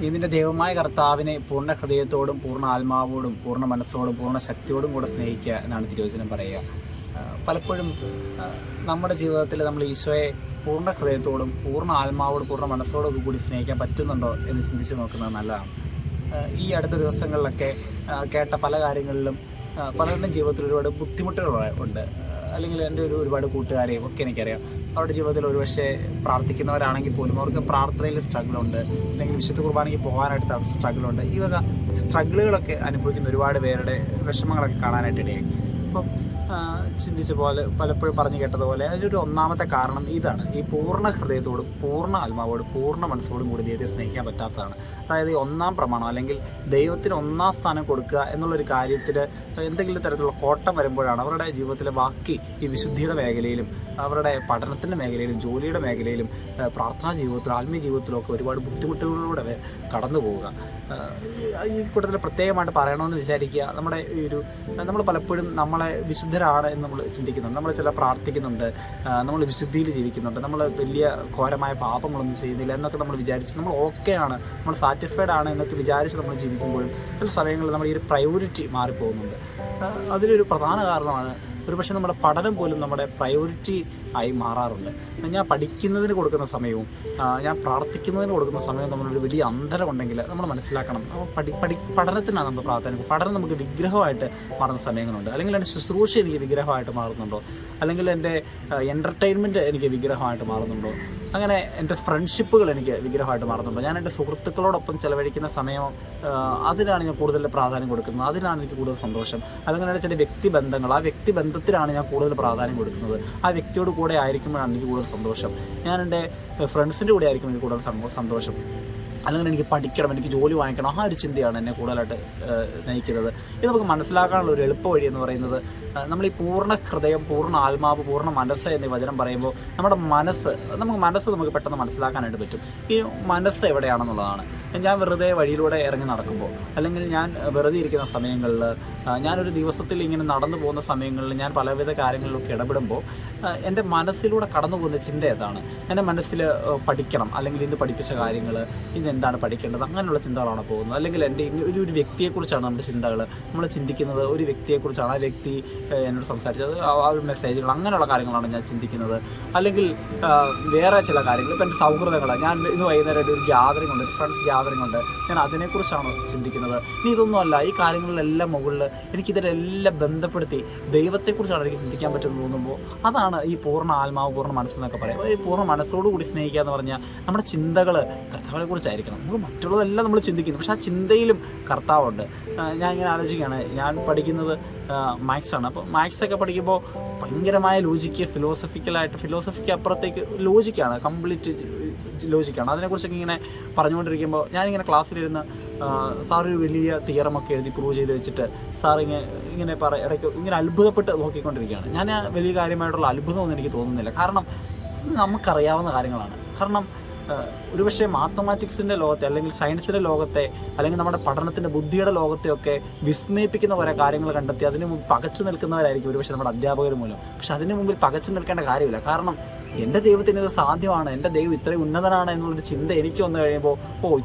നീ നിന്റെ ദൈവമായ കർത്താവിനെ പൂർണ ഹൃദയത്തോടും പൂർണ ആത്മാവോടും പൂർണ മനസ്സോടും പൂർണ ശക്തിയോടും കൂടെ സ്നേഹിക്കുക എന്നാണ് തിരുവചനം പറയുക. പലപ്പോഴും നമ്മുടെ ജീവിതത്തിൽ നമ്മൾ ഈശോയെ പൂർണ ഹൃദയത്തോടും പൂർണ ആത്മാവോടും പൂർണ മനസ്സോടും കൂടി സ്നേഹിക്കാൻ പറ്റുന്നുണ്ടോ എന്ന് ചിന്തിച്ച് നോക്കുന്നത് നല്ലതാണ്. ഈ അടുത്ത ദിവസങ്ങളിലൊക്കെ കേട്ട പല കാര്യങ്ങളിലും പലരുടെയും ജീവിതത്തിൽ ഒരുപാട് ബുദ്ധിമുട്ടുകൾ ഉണ്ട്. അല്ലെങ്കിൽ എന്റെ ഒരു ഒരുപാട് കൂട്ടുകാരെയും ഒക്കെ എനിക്കറിയാം. അവരുടെ ജീവിതത്തിൽ ഒരുപക്ഷെ പ്രാർത്ഥിക്കുന്നവരാണെങ്കിൽ പോലും അവർക്ക് പ്രാർത്ഥനയിൽ സ്ട്രഗിൾ ഉണ്ട്. അല്ലെങ്കിൽ വിശുദ്ധ കുർബാനയ്ക്ക് പോകാനായിട്ട് സ്ട്രഗിളുണ്ട് ഈ വക സ്ട്രഗിളുകളൊക്കെ അനുഭവിക്കുന്ന ഒരുപാട് പേരുടെ വിഷമങ്ങളൊക്കെ കാണാനായിട്ട് ഇടയായി. അപ്പം ചിന്തിച്ച പോലെ പലപ്പോഴും പറഞ്ഞു കേട്ടതുപോലെ അതിലൊരു ഒന്നാമത്തെ കാരണം ഇതാണ്. ഈ പൂർണ ഹൃദയത്തോടും പൂർണ ആത്മാവോടും പൂർണ മനസ്സോടും കൂടി ദൈവത്തെ സ്നേഹിക്കാൻ പറ്റാത്തതാണ്. അതായത് ഒന്നാം പ്രമാണം അല്ലെങ്കിൽ ദൈവത്തിന് ഒന്നാം സ്ഥാനം കൊടുക്കുക എന്നുള്ളൊരു കാര്യത്തിൽ എന്തെങ്കിലും തരത്തിലുള്ള കോട്ടം വരുമ്പോഴാണ് അവരുടെ ജീവിതത്തിലെ ബാക്കി ഈ വിശുദ്ധിയുടെ മേഖലയിലും അവരുടെ പഠനത്തിന്റെ മേഖലയിലും ജോലിയുടെ മേഖലയിലും പ്രാർത്ഥനാ ജീവിതത്തിലും ആത്മീയ ജീവിതത്തിലും ഒക്കെ ഒരുപാട് ബുദ്ധിമുട്ടുകളിലൂടെ കടന്നു പോവുക. ഈ കൂട്ടത്തിൽ പ്രത്യേകമായിട്ട് പറയണമെന്ന് വിചാരിക്കുക. നമ്മുടെ ഈ ഒരു നമ്മൾ പലപ്പോഴും നമ്മളെ വിശുദ്ധരാണ് എന്ന് നമ്മൾ ചിന്തിക്കുന്നുണ്ട്. നമ്മൾ ചില പ്രാർത്ഥിക്കുന്നുണ്ട് നമ്മൾ വിശുദ്ധിയിൽ ജീവിക്കുന്നുണ്ട്. നമ്മൾ വലിയ ഘോരമായ പാപങ്ങളൊന്നും ചെയ്യുന്നില്ല എന്നൊക്കെ നമ്മൾ വിചാരിച്ച് നമ്മൾ ഓക്കെയാണ്. നമ്മൾ സാറ്റിസ്ഫൈഡ് ആണ് എന്നൊക്കെ വിചാരിച്ച് നമ്മൾ ജീവിക്കുമ്പോഴും ചില സമയങ്ങളിൽ നമ്മുടെ ഈ ഒരു പ്രയോറിറ്റി മാറിപ്പോകുന്നുണ്ട്. അതിലൊരു പ്രധാന കാരണമാണ് ഒരുപക്ഷെ നമ്മുടെ പഠനം പോലും നമ്മുടെ പ്രയോറിറ്റി ആയി മാറാറുണ്ട്. ഞാൻ പഠിക്കുന്നതിന് കൊടുക്കുന്ന സമയവും ഞാൻ പ്രാർത്ഥിക്കുന്നതിന് കൊടുക്കുന്ന സമയവും നമ്മളൊരു വലിയ അന്തരമുണ്ടെങ്കിൽ നമ്മൾ മനസ്സിലാക്കണം. പഠി പഠി പഠനത്തിനാണ് നമ്മൾ പ്രാധാന്യം പഠനം നമുക്ക് വിഗ്രഹമായിട്ട് മാറുന്ന സമയങ്ങളുണ്ട്. അല്ലെങ്കിൽ എന്റെ ശുശ്രൂഷ എനിക്ക് വിഗ്രഹമായിട്ട് മാറുന്നുണ്ടോ? അല്ലെങ്കിൽ എന്റെ എന്റർടൈൻമെന്റ് എനിക്ക് വിഗ്രഹമായിട്ട് മാറുന്നുണ്ടോ? അങ്ങനെ എന്റെ ഫ്രണ്ട്ഷിപ്പുകൾ എനിക്ക് വിഗ്രഹമായിട്ട് മാറുന്നുണ്ട്. ഞാൻ എന്റെ സുഹൃത്തുക്കളോടൊപ്പം ചിലവഴിക്കുന്ന സമയം അതിനാണ് ഞാൻ കൂടുതൽ പ്രാധാന്യം കൊടുക്കുന്നത്. അതിനാണ് എനിക്ക് കൂടുതൽ സന്തോഷം. അല്ലെങ്കിൽ എന്റെ ചില വ്യക്തിബന്ധങ്ങൾ ആ വ്യക്തിബന്ധത്തിലാണ് ഞാൻ കൂടുതൽ പ്രാധാന്യം കൊടുക്കുന്നത്. ആ വ്യക്തിയോട് കൂടെ ആയിരിക്കുമ്പോഴാണ് എനിക്ക് കൂടുതൽ സന്തോഷം. ഞാൻ എന്റെ ഫ്രണ്ട്സിന്റെ കൂടെ ആയിരിക്കും എനിക്ക് കൂടുതൽ സന്തോ- സന്തോഷം. അല്ലെങ്കിൽ എനിക്ക് പഠിക്കണം എനിക്ക് ജോലി വാങ്ങിക്കണം ആ ഒരു ചിന്തയാണ് എന്നെ കൂടുതലായിട്ട് നയിക്കുന്നത്. ഇത് നമുക്ക് മനസ്സിലാക്കാനുള്ള ഒരു എളുപ്പ വഴി എന്ന് പറയുന്നത് നമ്മൾ ഈ പൂർണ ഹൃദയം പൂർണ ആത്മാവ് പൂർണ മനസ്സ് എന്നീ വചനം പറയുമ്പോൾ നമ്മുടെ മനസ്സ് നമുക്ക് മനസ്സ് നമുക്ക് പെട്ടെന്ന് മനസ്സിലാക്കാനായിട്ട് പറ്റും. ഈ മനസ്സ് എവിടെയാണെന്നുള്ളതാണ്. ഞാൻ വെറുതെ വഴിയിലൂടെ ഇറങ്ങി നടക്കുമ്പോൾ അല്ലെങ്കിൽ ഞാൻ വെറുതെ ഇരിക്കുന്ന സമയങ്ങളിൽ ഞാനൊരു ദിവസത്തിൽ ഇങ്ങനെ നടന്നു പോകുന്ന സമയങ്ങളിൽ ഞാൻ പലവിധ കാര്യങ്ങളിലൊക്കെ ഇടപെടുമ്പോൾ എന്റെ മനസ്സിലൂടെ കടന്നു പോകുന്ന ചിന്ത ഏതാണ്? എന്റെ മനസ്സിൽ പഠിക്കണം അല്ലെങ്കിൽ ഇന്ന് പഠിപ്പിച്ച കാര്യങ്ങൾ ഇന്ന് എന്താണ് പഠിക്കേണ്ടത്? അങ്ങനെയുള്ള ചിന്തകളാണ് പോകുന്നത്? അല്ലെങ്കിൽ എന്റെ ഒരു ഒരു വ്യക്തിയെക്കുറിച്ചാണ് നമ്മുടെ ചിന്തകൾ നമ്മൾ ചിന്തിക്കുന്നത് ഒരു വ്യക്തിയെക്കുറിച്ചാണ് ആ വ്യക്തി എന്നോട് സംസാരിച്ചത് ആ ഒരു മെസ്സേജുകൾ അങ്ങനെയുള്ള കാര്യങ്ങളാണ് ഞാൻ ചിന്തിക്കുന്നത്. അല്ലെങ്കിൽ വേറെ ചില കാര്യങ്ങൾ ഇപ്പം എന്റെ സൗഹൃദങ്ങൾ ഞാൻ ഇന്ന് വൈകുന്നേരം ഒരു ഗ്യാതറിംഗ് ഉണ്ട് ഫ്രണ്ട്സ് ഉണ്ട് ഞാൻ അതിനെക്കുറിച്ചാണ് ചിന്തിക്കുന്നത്. ഇനി ഇതൊന്നുമല്ല ഈ കാര്യങ്ങളിലെല്ലാം മുകളിൽ എനിക്കിതിലെല്ലാം ബന്ധപ്പെടുത്തി ദൈവത്തെക്കുറിച്ചാണ് എനിക്ക് ചിന്തിക്കാൻ പറ്റുന്നത് തോന്നുമ്പോൾ അതാണ് ഈ പൂർണ ആത്മാവ് പൂർണ മനസ്സെന്നൊക്കെ പറയാം ഈ പൂർണ മനസ്സോടുകൂടി സ്നേഹിക്കുക എന്ന് പറഞ്ഞാൽ നമ്മുടെ ചിന്തകൾ കർത്താവിനെക്കുറിച്ചായിരിക്കണം. നമ്മൾ മറ്റുള്ളതെല്ലാം നമ്മൾ ചിന്തിക്കുന്നു. പക്ഷേ ആ ചിന്തയിലും കർത്താവുണ്ട്. ഞാൻ ഇങ്ങനെ ആലോചിക്കുകയാണ്. ഞാൻ പഠിക്കുന്നത് മാത്സാണ് അപ്പോൾ മാത്സൊക്കെ പഠിക്കുമ്പോൾ ഭയങ്കരമായ ലോജിക്ക് ഫിലോസഫിക്കലായിട്ട് ഫിലോസഫിക്ക് അപ്പുറത്തേക്ക് ലോജിക്കാണ് കംപ്ലീറ്റ് ലോജിക്കാണ് അതിനെക്കുറിച്ചൊക്കെ ഇങ്ങനെ പറഞ്ഞുകൊണ്ടിരിക്കുമ്പോൾ ഞാനിങ്ങനെ ക്ലാസ്സിലിരുന്ന് സാർ ഒരു വലിയ തിയറമൊക്കെ എഴുതി പ്രൂവ് ചെയ്ത് വെച്ചിട്ട് സാർ ഇങ്ങനെ ഇങ്ങനെ പറ ഇടയ്ക്ക് ഇങ്ങനെ അത്ഭുതപ്പെട്ട് നോക്കിക്കൊണ്ടിരിക്കുകയാണ്. ഞാൻ വലിയ കാര്യമായിട്ടുള്ള അത്ഭുതമൊന്നും എനിക്ക് തോന്നുന്നില്ല. കാരണം നമുക്കറിയാവുന്ന കാര്യങ്ങളാണ്. കാരണം ഒരു ഒരുപക്ഷെ മാത്തമാറ്റിക്സിന്റെ ലോകത്തെ അല്ലെങ്കിൽ സയൻസിന്റെ ലോകത്തെ അല്ലെങ്കിൽ നമ്മുടെ പഠനത്തിന്റെ ബുദ്ധിയുടെ ലോകത്തെയൊക്കെ വിസ്മയിപ്പിക്കുന്ന കുറേ കാര്യങ്ങൾ കണ്ടെത്തി അതിന് മുമ്പ് പകച്ചു നിൽക്കുന്നവരായിരിക്കും ഒരുപക്ഷെ നമ്മുടെ അധ്യാപകർ മൂലം. പക്ഷെ അതിന് മുമ്പിൽ പകച്ചു നിൽക്കേണ്ട കാര്യമില്ല. കാരണം എന്റെ ദൈവത്തിന് ഇത് സാധ്യമാണ് എന്റെ ദൈവം ഇത്രയും ഉന്നതനാണ് എന്നുള്ളൊരു ചിന്ത എനിക്ക് വന്നു കഴിയുമ്പോൾ ഓ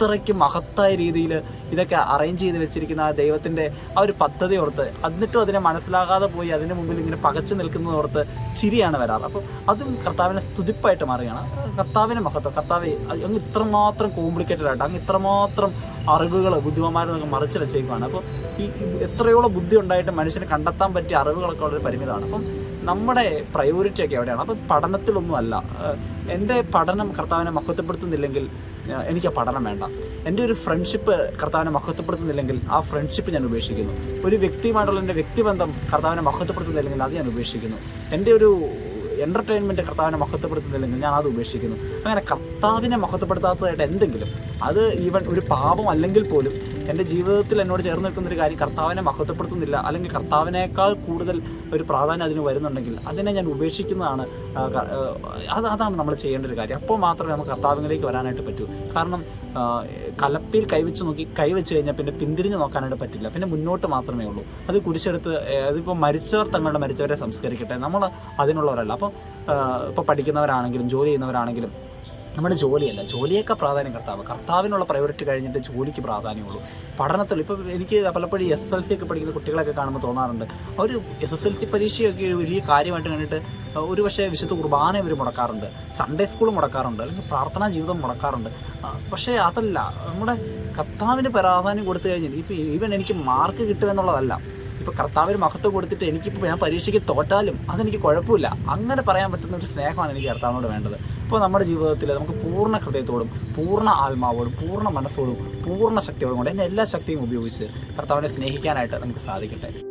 അത്രയ്ക്ക് മഹത്തായ രീതിയിൽ ഇതൊക്കെ അറേഞ്ച് ചെയ്ത് വെച്ചിരിക്കുന്ന ആ ദൈവത്തിന്റെ ആ ഒരു പദ്ധതി ഓർത്ത് എന്നിട്ടും അതിനെ മനസ്സിലാകാതെ പോയി അതിന് മുമ്പിൽ ഇങ്ങനെ പകച്ചു നിൽക്കുന്നത് ഓർത്ത് ചിരിയാണ് വരാറ്. അപ്പോൾ അതും കർത്താവിനെ സ്തുതിപ്പായിട്ട് മാറുകയാണ്. കർത്താവിനെ മഹത്വം കർത്താവ് അങ്ങ് ഇത്രമാത്രം കോംപ്ലിക്കേറ്റഡ് ആയിട്ട് അങ്ങ് ഇത്രമാത്രം അറിവുകൾ ബുദ്ധിമാന്മാരെന്നൊക്കെ മറിച്ച് വെച്ചേക്കുവാണ്. അപ്പോൾ ഈ എത്രയോളം ബുദ്ധി ഉണ്ടായിട്ട് മനുഷ്യന് കണ്ടെത്താൻ പറ്റിയ അറിവുകളൊക്കെ വളരെ പരിമിതമാണ്. അപ്പം നമ്മുടെ പ്രയോറിറ്റി ഒക്കെ എവിടെയാണ്? അപ്പം പഠനത്തിലൊന്നും അല്ല എന്റെ പഠനം കർത്താവിനെ മഹത്വപ്പെടുത്തുന്നില്ലെങ്കിൽ എനിക്ക് ആ പഠനം വേണ്ട. എന്റെ ഒരു ഫ്രണ്ട്ഷിപ്പ് കർത്താവിനെ മഹത്വപ്പെടുത്തുന്നില്ലെങ്കിൽ ആ ഫ്രണ്ട്ഷിപ്പ് ഞാൻ ഉപേക്ഷിക്കുന്നു. ഒരു വ്യക്തിയുമായിട്ടുള്ള എന്റെ വ്യക്തിബന്ധം കർത്താവിനെ മഹത്വപ്പെടുത്തുന്നില്ലെങ്കിൽ അത് ഞാൻ ഉപേക്ഷിക്കുന്നു. എന്റെ ഒരു എന്റർടൈൻമെന്റ് കർത്താവിനെ മഹത്വപ്പെടുത്തുന്നില്ലെങ്കിൽ ഞാൻ അത് ഉപേക്ഷിക്കുന്നു. അങ്ങനെ കർത്താവിനെ മഹത്വപ്പെടുത്താത്തതായിട്ട് എന്തെങ്കിലും അത് ഈവൻ ഒരു പാപം അല്ലെങ്കിൽ പോലും എന്റെ ജീവിതത്തിൽ എന്നോട് ചേർന്ന് നിൽക്കുന്ന ഒരു കാര്യം കർത്താവിനെ മഹത്വപ്പെടുത്തുന്നില്ല അല്ലെങ്കിൽ കർത്താവിനേക്കാൾ കൂടുതൽ ഒരു പ്രാധാന്യം അതിന് വരുന്നുണ്ടെങ്കിൽ അതിനെ ഞാൻ ഉപേക്ഷിക്കുന്നതാണ് അത് അതാണ് നമ്മൾ ചെയ്യേണ്ട ഒരു കാര്യം. അപ്പോൾ മാത്രമേ നമുക്ക് കർത്താവിലേക്ക് വരാനായിട്ട് പറ്റൂ. കാരണം കലപ്പിൽ കൈവച്ച് നോക്കി കൈവച്ച് കഴിഞ്ഞാൽ പിന്നെ പിന്തിരിഞ്ഞ് നോക്കാനായിട്ട് പറ്റില്ല. പിന്നെ മുന്നോട്ട് മാത്രമേ ഉള്ളൂ. അത് കുരിശെടുത്ത് അതിപ്പോൾ മരിച്ചവർ തങ്ങളുടെ മരിച്ചവരെ സംസ്കരിക്കട്ടെ. നമ്മൾ അതിനുള്ളവരല്ല. അപ്പോൾ ഇപ്പോൾ പഠിക്കുന്നവരാണെങ്കിലും ജോലി ചെയ്യുന്നവരാണെങ്കിലും നമ്മുടെ ജോലിയല്ല. ജോലിയൊക്കെ പ്രാധാന്യം കർത്താവ്. കർത്താവിനുള്ള പ്രയോറിറ്റി കഴിഞ്ഞിട്ട് ജോലിക്ക് പ്രാധാന്യമുള്ളൂ. പഠനത്തിൽ ഇപ്പോൾ എനിക്ക് പലപ്പോഴും എസ് എൽ സി ഒക്കെ പഠിക്കുന്ന കുട്ടികളൊക്കെ കാണുമ്പോൾ തോന്നാറുണ്ട്. അവർ എസ് എസ് എൽ സി പരീക്ഷയൊക്കെ ഒരു വലിയ കാര്യമായിട്ട് കണ്ടിട്ട് ഒരു പക്ഷേ വിശുദ്ധ കുർബാന ഇവർ മുടക്കാറുണ്ട്. Sunday school മുടക്കാറുണ്ട്. അല്ലെങ്കിൽ പ്രാർത്ഥനാ ജീവിതം മുടക്കാറുണ്ട്. പക്ഷേ അതല്ല. നമ്മുടെ കർത്താവിന് പ്രാധാന്യം കൊടുത്തു കഴിഞ്ഞാൽ ഇപ്പോൾ ഈവൻ എനിക്ക് മാർക്ക് കിട്ടുമെന്നുള്ളതല്ല. ഇപ്പോൾ കർത്താവിന് മഹത്വം കൊടുത്തിട്ട് എനിക്കിപ്പോൾ ഞാൻ പരീക്ഷയ്ക്ക് തോറ്റാലും അതെനിക്ക് കുഴപ്പമില്ല. അങ്ങനെ പറയാൻ പറ്റുന്ന ഒരു സ്നേഹമാണ് എനിക്ക് കർത്താവിനോട് വേണ്ടത്. ഇപ്പോൾ നമ്മുടെ ജീവിതത്തിൽ നമുക്ക് പൂർണ ഹൃദയത്തോടും പൂർണ ആത്മാവോടും പൂർണ മനസ്സോടും പൂർണ ശക്തിയോടും കൊണ്ട് എന്റെ എല്ലാ ശക്തിയും ഉപയോഗിച്ച് കർത്താവിനെ സ്നേഹിക്കാനായിട്ട് നമുക്ക് സാധിക്കട്ടെ.